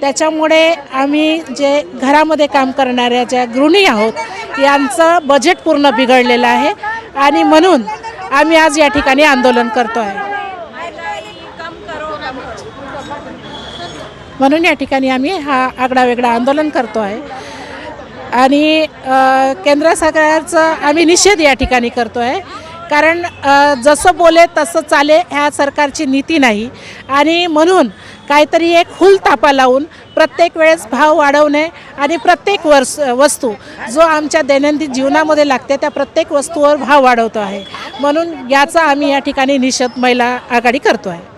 त्याच्यामुळे आम्ही जे घरामध्ये काम करणाऱ्या ज्या गृहिणी आहोत यांचं बजेट पूर्ण बिघडलेलं आहे आणि म्हणून आम्ही आज या ठिकाणी आंदोलन करतो आहे म्हणून या ठिकाणी आम्ही हा आगळा वेगळा आंदोलन करतो आहे आणि केंद्र सरकारचं आम्ही निषेध या ठिकाणी करतो आहे कारण जसं बोले तसं चाले ह्या सरकारची नीती नाही. आणि म्हणून काहीतरी एक हुलतापा लावून प्रत्येक वेळेस भाव वाढवणे आणि प्रत्येक वर्ष वस्तू जो आमच्या दैनंदिन जीवनामध्ये लागते त्या प्रत्येक वस्तूवर भाव वाढवतो आहे. म्हणून याचा आम्ही या ठिकाणी निषेध महिला आघाडी करतो आहे